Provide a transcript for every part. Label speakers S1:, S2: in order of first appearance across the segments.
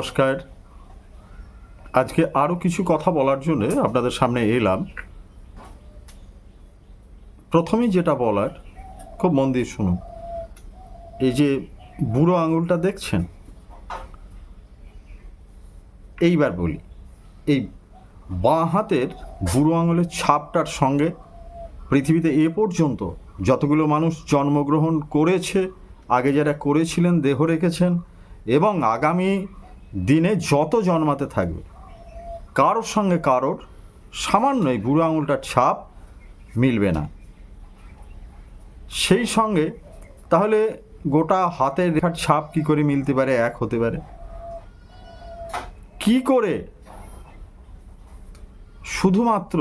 S1: নমস্কার। আজকে আরও কিছু কথা বলার জন্য আপনাদের সামনে এলাম। প্রথমেই যেটা বলার, খুব মন দিয়ে শুনুন। এই যে বুড়ো আঙুলটা দেখছেন? এইবার বলি, এই বাঁ হাতের বুড়ো আঙুলের ছাপটার সঙ্গে পৃথিবীতে এ পর্যন্ত যতগুলো মানুষ জন্মগ্রহণ করেছে, আগে যারা করেছিলেন, দেহ রেখেছেন এবং আগামী দিনে যত জন্মাতে থাকবে, কারোর সঙ্গে কারোর সামান্য এই বুড়ো আঙুলটার ছাপ মিলবে না। সেই সঙ্গে তাহলে গোটা হাতের রেখার ছাপ কি করে মিলতে পারে? এক হতে পারে। কি করে? শুধুমাত্র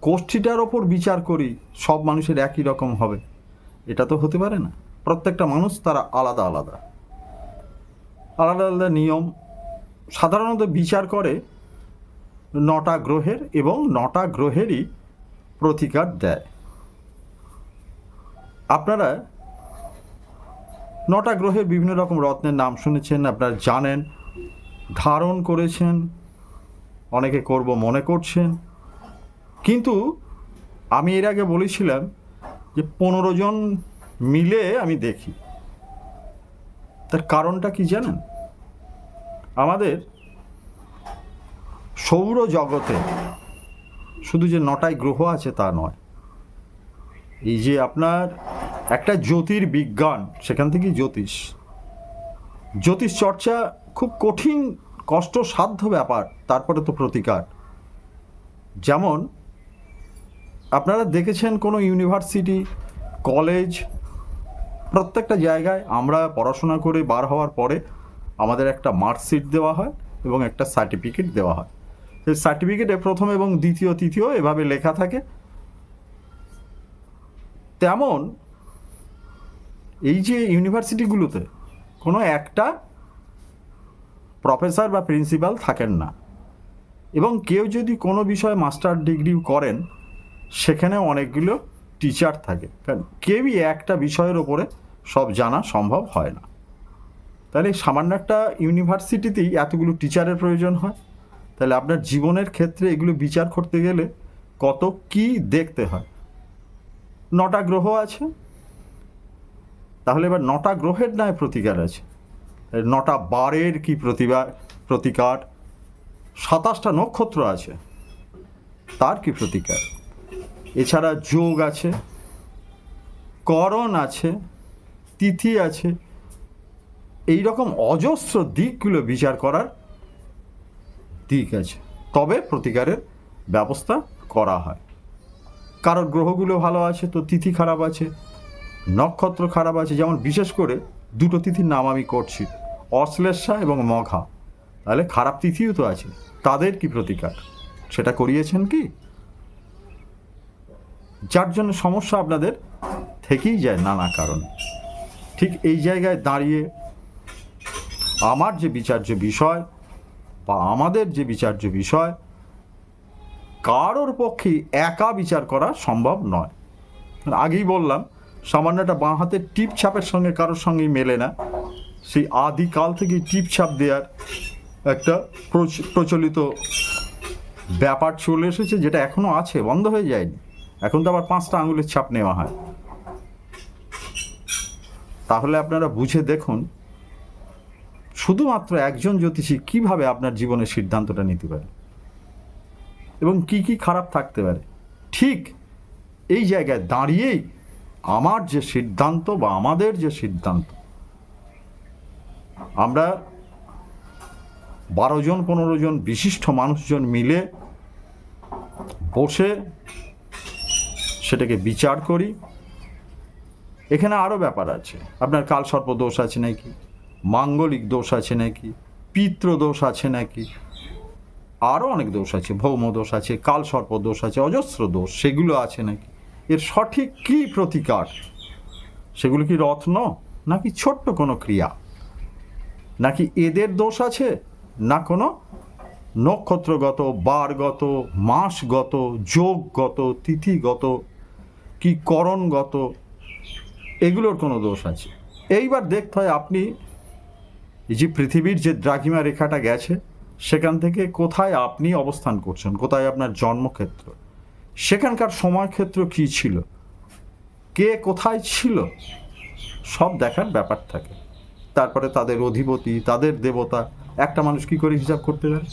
S1: কোষ্ঠীটার ওপর বিচার করি, সব মানুষের একই রকম হবে। এটা তো হতে পারে না। প্রত্যেকটা মানুষ তারা আলাদা আলাদা। আলাদা আলাদা নিয়ম সাধারণত বিচার করে নটা গ্রহের এবং নটা গ্রহেরই প্রতিকার দেয়। আপনারা নটা গ্রহের বিভিন্ন রকম রত্নের নাম শুনেছেন, আপনারা জানেন, ধারণ করেছেন, অনেকে করব মনে করছেন। কিন্তু আমি এর আগে বলেছিলাম যে পনেরো জন মিলে আমি দেখি। তার কারণটা কি জানেন? আমাদের সৌর জগতে শুধু যে নটাই গ্রহ আছে তা নয়, এই যে আপনার একটা জ্যোতির্বিজ্ঞান, সেখান থেকেই জ্যোতিষ। জ্যোতিষ চর্চা খুব কঠিন, কষ্টসাধ্য ব্যাপার, তারপরে তো প্রতিকার। যেমন আপনারা দেখেছেন কোনো ইউনিভার্সিটি, কলেজ প্রত্যেকটা জায়গায় আমরা পড়াশোনা করে বার হওয়ার পরে আমাদের একটা মার্কশিট দেওয়া হয় এবং একটা সার্টিফিকেট দেওয়া হয়। সেই সার্টিফিকেটে প্রথম এবং দ্বিতীয় তৃতীয় এভাবে লেখা থাকে। তেমন এই যে ইউনিভার্সিটিগুলোতে কোনো একটা প্রফেসর বা প্রিন্সিপাল থাকেন না এবং কেউ যদি কোনো বিষয়ে মাস্টার ডিগ্রি করেন, সেখানে অনেকগুলো টিচার থাকে। কারণ কেউই একটা বিষয়ের ওপরে সব জানা সম্ভব হয় না। তাহলে সামান্য একটা ইউনিভার্সিটিতেই এতগুলো টিচারের প্রয়োজন হয়। তাহলে আপনার জীবনের ক্ষেত্রে এগুলো বিচার করতে গেলে কত কি দেখতে হয়? নটা গ্রহ আছে। তাহলে এবার নটা গ্রহের নয় প্রতিকার আছে। নটা বারের কি প্রতিভা প্রতিকার? সাতাশটা নক্ষত্র আছে। তার কি প্রতিকার? এছাড়া যোগ আছে। করণ আছে। তিথি আছে। এই রকম অজস্র দিকগুলো বিচার করার দিক আছে। তবে প্রতিকারের ব্যবস্থা করা হয়। কারোর গ্রহগুলো ভালো আছে, তো তিথি খারাপ আছে, নক্ষত্র খারাপ আছে। যেমন বিশেষ করে দুটো তিথির নাম আমি করছি, অশ্লেষা এবং মঘা। তাহলে খারাপ তিথিও তো আছে, তাদের কি প্রতিকার? সেটা করিয়েছেন কি? যার জন্য সমস্যা আপনাদের থেকেই যায় নানা কারণে। ঠিক এই জায়গায় দাঁড়িয়ে আমার যে বিচার্য বিষয় বা আমাদের যে বিচার্য বিষয়, কারোর পক্ষে একা বিচার করা সম্ভব নয়। আগেই বললাম, সামান্য একটা বাঁ হাতের টিপ ছাপের সঙ্গে কারোর সঙ্গেই মেলে না। সেই আদিকাল থেকেই টিপ ছাপ দেওয়ার একটা প্রচ- প্রচলিত ব্যাপার চলে এসেছে, যেটা এখনও আছে, বন্ধ হয়ে যায়নি। এখন তো আবার পাঁচটা আঙুলের ছাপ নেওয়া হয়। তাহলে আপনারা বুঝে দেখুন শুধুমাত্র একজন জ্যোতিষী কীভাবে আপনার জীবনের সিদ্ধান্তটা নিতে পারে এবং কি কি খারাপ থাকতে পারে। ঠিক এই জায়গায় দাঁড়িয়েই আমার যে সিদ্ধান্ত বা আমাদের যে সিদ্ধান্ত, আমরা বারো জন, পনেরো জন বিশিষ্ট মানুষজন মিলে বসে সেটাকে বিচার করি। এখানে আরও ব্যাপার আছে। আপনার কালসর্প দোষ আছে নাকি? মাঙ্গলিক দোষ আছে নাকি? পিত্র দোষ আছে নাকি? আরও অনেক দোষ আছে, ভৌম দোষ আছে, কালসর্প দোষ আছে, অজস্র দোষ, সেগুলো আছে নাকি? এর সঠিক কী প্রতিকার? সেগুলো কি রত্ন নাকি ছোট্ট কোনো ক্রিয়া? নাকি এদের দোষ আছে না কোনো নক্ষত্রগত, বারগত, মাসগত, যোগগত, তিথিগত, কি করণগত এগুলোর কোনো দোষ আছে। এইবার দেখতে হয় আপনি যে পৃথিবীর যে দ্রাঘিমা রেখাটা গেছে, সেখান থেকে কোথায় আপনি অবস্থান করছেন, কোথায় আপনার জন্মক্ষেত্র? সেখানকার সময়ক্ষেত্র কী ছিল? কে কোথায় ছিল? সব দেখার ব্যাপার থাকে। তারপরে তাদের অধিপতি, তাদের দেবতা, একটা মানুষ কি করে হিসাব করতে পারে?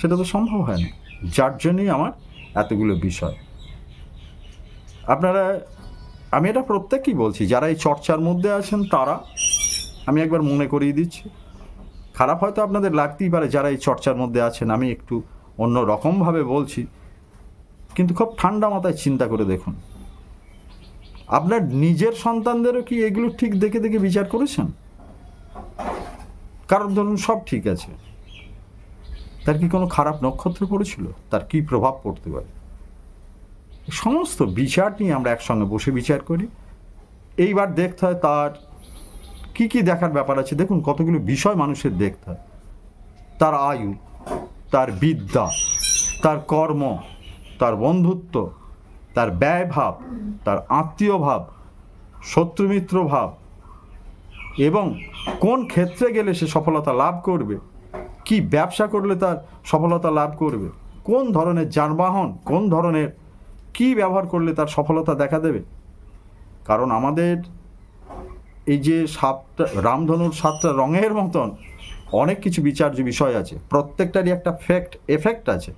S1: সেটা তো সম্ভব হয় না। যার জন্যই আমার এতগুলো বিষয়। আপনারা আমি এটা প্রত্যেকই বলছি, যারা এই চর্চার মধ্যে আছেন তারা, আমি একবার মনে করিয়ে দিচ্ছি। খারাপ হয়তো আপনাদের লাগতেই পারে যারা এই চর্চার মধ্যে আছেন, আমি একটু অন্য রকমভাবে বলছি। কিন্তু খুব ঠান্ডা মাথায় চিন্তা করে দেখুন। আপনার নিজের সন্তানদেরও কি এগুলো ঠিক দেখে দেখে বিচার করেছেন? কারণ ধরুন সব ঠিক আছে। তার কি কোনো খারাপ নক্ষত্র পড়েছিল? তার কি প্রভাব পড়তে পারে? সমস্ত বিচার নিয়ে আমরা একসঙ্গে বসে বিচার করি। এইবার দেখতে হয় তার কি কি দেখার ব্যাপার আছে। দেখুন কতগুলো বিষয় মানুষের দেখতে হয়। তার আয়ু, তার বিদ্যা, তার কর্ম, তার বন্ধুত্ব, তার ব্যয়ভাব, তার আত্মীয় ভাব শত্রুমিত্র ভাব এবং কোন ক্ষেত্রে গেলে সে সফলতা লাভ করবে, কি ব্যবসা করলে তার সফলতা লাভ করবে, কোন ধরনের যানবাহন, কোন ধরনের কি ব্যবহার করলে তার সফলতা দেখা দেবে? কারণ আমাদের এই যে সাতটা রামধনুর সাতটা রঙের মতন অনেক কিছু বিচার্য বিষয় আছে, প্রত্যেকটারই একটা ফ্যাক্ট এফেক্ট আছে,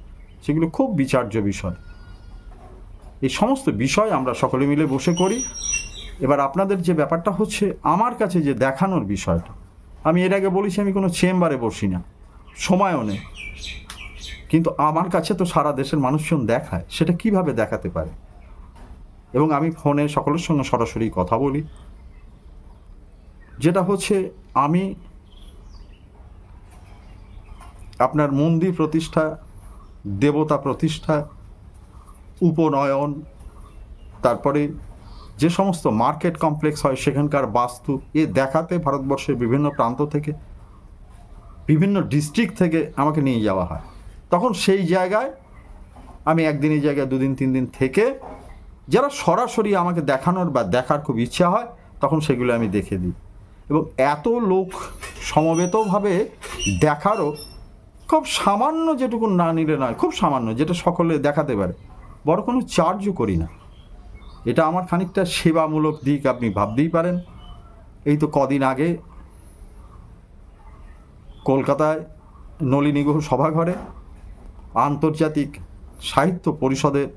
S1: সেগুলো খুব বিচার্য বিষয়। এই সমস্ত বিষয় আমরা সকলে মিলে বসে করি। এবার আপনাদের যে ব্যাপারটা হচ্ছে, আমার কাছে যে দেখানোর বিষয়টা, আমি এর আগে বলেছি আমি কোনো চেম্বারে বসি না, সময়ও নেই। কিন্তু আমার কাছে তো সারা দেশের মানুষজন দেখায়, সেটা কীভাবে দেখাতে পারে? এবং আমি ফোনে সকলের সঙ্গে সরাসরি কথা বলি। যেটা হচ্ছে, আমি আপনার মন্দির প্রতিষ্ঠা, দেবতা প্রতিষ্ঠা, উপনয়ন, তারপরে যে সমস্ত মার্কেট কমপ্লেক্স হয়, সেখানকার বাস্তু, এ দেখাতে ভারতবর্ষের বিভিন্ন প্রান্ত থেকে, বিভিন্ন ডিস্ট্রিক্ট থেকে আমাকে নিয়ে যাওয়া হয়। তখন সেই জায়গায় আমি একদিন এই জায়গায় দুদিন তিন দিন থেকে যারা সরাসরি আমাকে দেখানোর বা দেখার খুব ইচ্ছা হয়, তখন সেগুলো আমি দেখে দিই। এবং এত লোক সমবেতভাবে দেখারও খুব সামান্য যেটুকু না নিলে নয়, খুব সামান্য যেটা সকলে দেখাতে পারে, বড় কোনো চার্জও করি না। এটা আমার খানিকটা সেবামূলক দিক, আপনি ভাবতেই পারেন। এই তো কদিন আগে কলকাতায় নলিনীগুহ সভাঘরে আন্তর্জাতিক সাহিত্য পরিষদের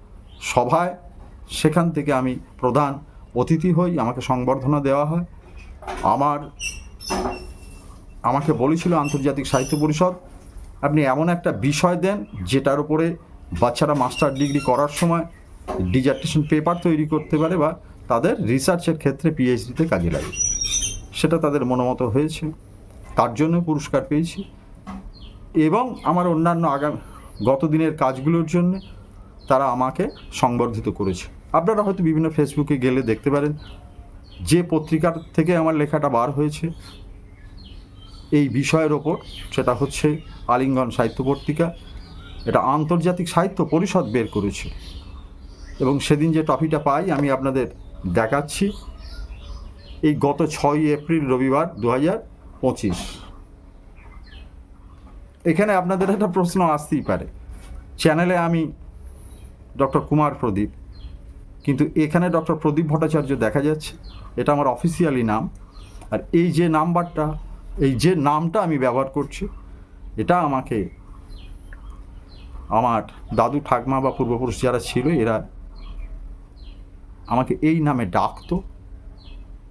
S1: সভায় সেখান থেকে আমি প্রধান অতিথি হই, আমাকে সংবর্ধনা দেওয়া হয়। আমার, আমাকে বলেছিল আন্তর্জাতিক সাহিত্য পরিষদ, আপনি এমন একটা বিষয় দেন যেটার উপরে বাচ্চারা মাস্টার ডিগ্রি করার সময় ডিজার্টেশন পেপার তৈরি করতে পারে বা তাদের রিসার্চের ক্ষেত্রে পিএইচডিতে কাজে লাগে। সেটা তাদের মনোমত হয়েছে। তার জন্য পুরস্কার পেয়েছি। এবং আমার অন্যান্য আগামী গত দিনের কাজগুলোর জন্য তারা আমাকে সংবর্ধিত করেছে। আপনারা হয়তো বিভিন্ন ফেসবুকে গেলে দেখতে পারেন যে পত্রিকার থেকে আমার লেখাটা বার হয়েছে। এই বিষয়ের ওপর সেটা হচ্ছে আলিঙ্গন সাহিত্য পত্রিকা। এটা আন্তর্জাতিক সাহিত্য পরিষদ বের করেছে। এবং সেদিন যে টপিটা পাই, আমি আপনাদের দেখাচ্ছি। এই গত ছয়ই এপ্রিল রবিবার দু হাজার পঁচিশ। এখানে আপনাদের একটা প্রশ্ন আসতেই পারে। চ্যানেলে আমি ডক্টর কুমার প্রদীপ, কিন্তু এখানে ডক্টর প্রদীপ ভট্টাচার্য দেখা যাচ্ছে, এটা আমার অফিসিয়ালি নাম। আর এই যে নাম্বারটা, এই যে নামটা আমি ব্যবহার করছি, এটা আমাকে আমার দাদু ঠাকমা বা পূর্বপুরুষ যারা ছিল, এরা আমাকে এই নামে ডাকতো।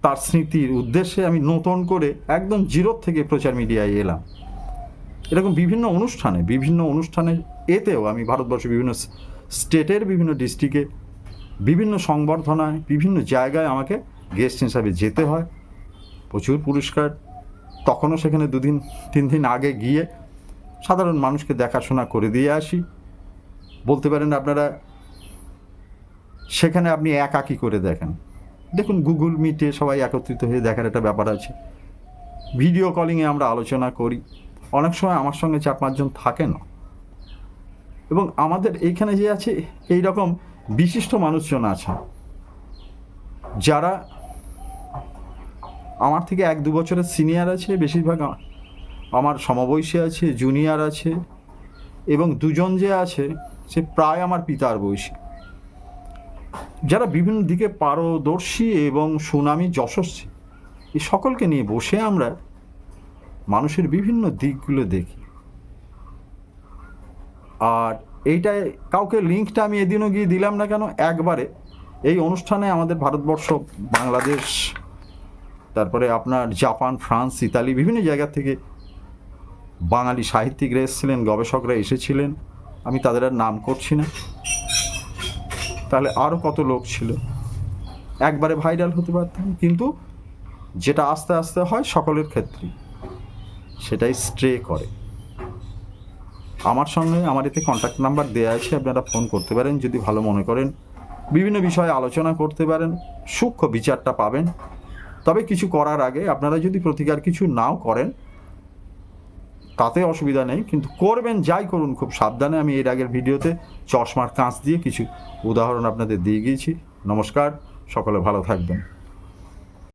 S1: তার স্মৃতির উদ্দেশ্যে আমি নতুন করে একদম জিরো থেকে প্রচার মিডিয়ায় এলাম। এরকম বিভিন্ন অনুষ্ঠানে বিভিন্ন অনুষ্ঠানে এতেও আমি ভারতবর্ষের বিভিন্ন স্টেটের বিভিন্ন ডিস্ট্রিক্টে বিভিন্ন সংবর্ধনায়, বিভিন্ন জায়গায় আমাকে গেস্ট হিসাবে যেতে হয়। প্রচুর পুরস্কার। তখনও সেখানে দুদিন, তিন দিন আগে গিয়ে সাধারণ মানুষকে দেখাশোনা করে দিয়ে আসি। বলতে পারেন আপনারা, সেখানে আপনি একাকি করে দেখেন? দেখুন গুগল মিটে সবাই একত্রিত হয়ে দেখার একটা ব্যাপার আছে। ভিডিও কলিংয়ে আমরা আলোচনা করি। অনেক সময় আমার সঙ্গে চার পাঁচজন থাকে না এবং আমাদের এইখানে যে আছে, এই রকম বিশিষ্ট মানুষজন আছে যারা আমার থেকে এক দু বছরের সিনিয়র আছে, বেশিরভাগ আমার সমবয়সী আছে, জুনিয়র আছে, এবং দুজন যে আছে, সে প্রায় আমার পিতার বয়সী। যারা বিভিন্ন দিকে পারদর্শী এবং সুনামি, যশস্বী এই সকলকে নিয়ে বসে আমরা মানুষের বিভিন্ন দিকগুলো দেখি। আর এইটায় কাউকে লিঙ্কটা আমি এদিনও গিয়ে দিলাম না কেন? একবারে এই অনুষ্ঠানে আমাদের ভারতবর্ষ, বাংলাদেশ, তারপরে আপনার জাপান, ফ্রান্স, ইতালি বিভিন্ন জায়গা থেকে বাঙালি সাহিত্যিকরা এসেছিলেন, গবেষকরা এসেছিলেন। আমি তাদের আর নাম করছি না। তাহলে আরও কত লোক ছিল? একবারে ভাইরাল হতে পারতাম। কিন্তু যেটা আস্তে আস্তে হয় সকলের ক্ষেত্রেই। সেটাই স্ট্রে করে। আমার সঙ্গে আমার এতে কন্ট্যাক্ট নাম্বার দেওয়া আছে, আপনারা ফোন করতে পারেন, যদি ভালো মনে করেন। বিভিন্ন বিষয়ে আলোচনা করতে পারেন, সূক্ষ্ম বিচারটা পাবেন। তবে কিছু করার আগে আপনারা যদি প্রতিকার কিছু নাও করেন, তাতে অসুবিধা নেই, কিন্তু করবেন, যাই করুন, খুব সাবধানে। আমি এর আগের ভিডিওতে চশমার কাঁচ দিয়ে কিছু উদাহরণ আপনাদের দিয়ে গিয়েছি। নমস্কার, সকলে ভালো থাকবেন।